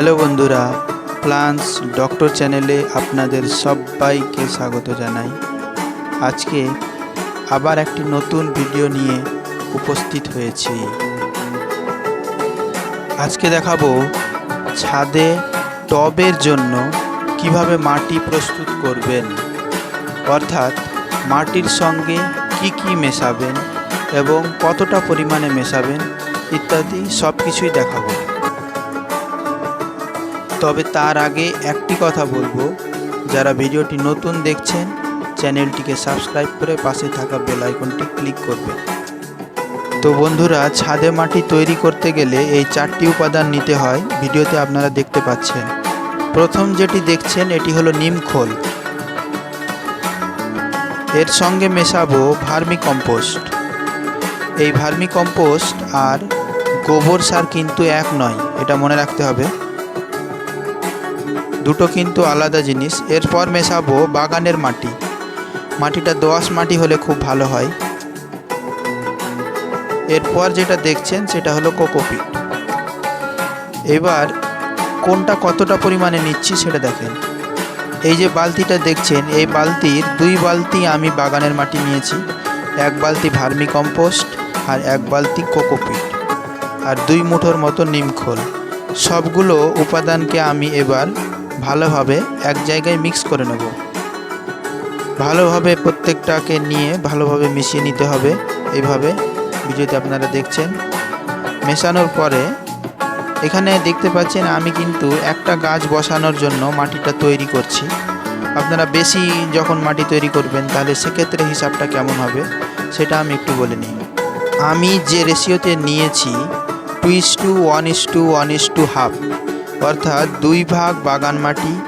Hello বন্ধুরা, plants doctor চ্যানেলে আপনাদের সবাইকে স্বাগত জানাই। আজকে আবার একটি নতুন ভিডিও নিয়ে উপস্থিত হয়েছি। আজকে দেখাবো ছাদে টবের জন্য কীভাবে মাটি প্রস্তুত করবেন, অর্থাৎ মাটির সঙ্গে কি কি মেশাবেন এবং কতটা পরিমাণে মেশাবেন ইত্যাদি সব কিছুই দেখাবো। তবে তার আগে একটি কথা বলব। যারা ভিডিওটি নতুন দেখছেন, চ্যানেলটিকে সাবস্ক্রাইব করে পাশে থাকা বেল আইকনটি ক্লিক করবেন। তো বন্ধুরা, ছাদে মাটি তৈরি করতে গেলে এই চারটি উপাদান নিতে হয়। ভিডিওতে আপনারা দেখতে পাচ্ছেন। প্রথম যেটি দেখছেন, এটি হলো নিমখোল এর সঙ্গে মেশাবো ভার্মি কম্পোস্ট। এই ভার্মি কম্পোস্ট আর গোবর সার কিন্তু এক নয়, এটা মনে রাখতে হবে। দুটো কিন্তু আলাদা জিনিস। এরপর মেশাবো বাগানের মাটি। মাটিটা দোআঁশ মাটি হলে খুব ভালো হয়। এরপর যেটা দেখছেন সেটা হলো কোকোপিট এবার কোনটা কতটা পরিমাণে নিচ্ছি সেটা দেখেন। এই যে বালতিটা দেখছেন, এই বালতির দুই বালতি আমি বাগানের মাটি নিয়েছি। এক বালতি ভার্মি কম্পোস্ট আর এক বালতি কোকোপিট আর দুই মুঠোর মতো নিমখোল সবগুলো উপাদানকে আমি এবার ভালোভাবে এক জায়গায় মিক্স করে নেব। ভালোভাবে প্রত্যেকটাকে নিয়ে ভালোভাবে মিশিয়ে নিতে হবে। এইভাবে ভিডিওতে আপনারা দেখছেন। মেশানোর পরে এখানে দেখতে পাচ্ছেন আমি কিন্তু একটা গাছ বসানোর জন্য মাটিটা তৈরি করছি। আপনারা বেশি যখন মাটি তৈরি করবেন তাহলে সেক্ষেত্রে হিসাবটা কেমন হবে সেটা আমি একটু বলে নিই। আমি যে রেশিওতে নিয়েছি two is to one is to one is to half অর্থাৎ দুই ভাগ বাগান মাটি,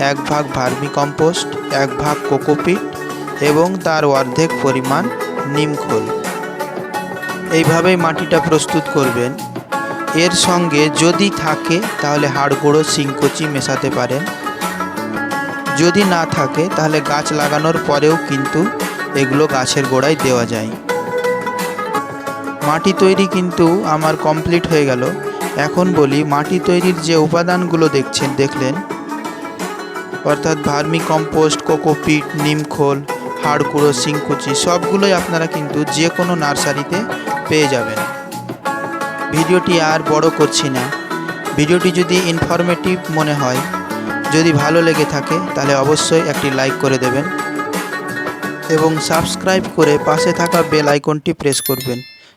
এক ভাগ ভার্মি কম্পোস্ট, এক ভাগ কোকোপিট এবং তার অর্ধেক পরিমাণ নিমখোল এইভাবেই মাটিটা প্রস্তুত করবেন। এর সঙ্গে যদি থাকে, তাহলে হাড় গুঁড়ো মেশাতে পারেন। যদি না থাকে, তাহলে গাছ লাগানোর পরেও কিন্তু এগুলো গাছের গোড়ায় দেওয়া যায়। মাটি তৈরি কিন্তু আমার কমপ্লিট হয়ে গেল। এখন বলি, মাটি তৈরির যে উপাদানগুলো দেখছেন, দেখলেন? অর্থাৎ ভার্মি কম্পোস্ট কোকোপিট নিমখোল হাড়কুড়ো শিংকুচি সবগুলোই আপনারা কিন্তু যে কোনো নার্সারিতে পেয়ে যাবেন। ভিডিওটি আর বড় করছি না। ভিডিওটি যদি ইনফরমেটিভ মনে হয়, যদি ভালো লেগে থাকে, তাহলে অবশ্যই একটি লাইক করে দেবেন এবং সাবস্ক্রাইব করে পাশে থাকা বেল আইকনটি প্রেস করবেন।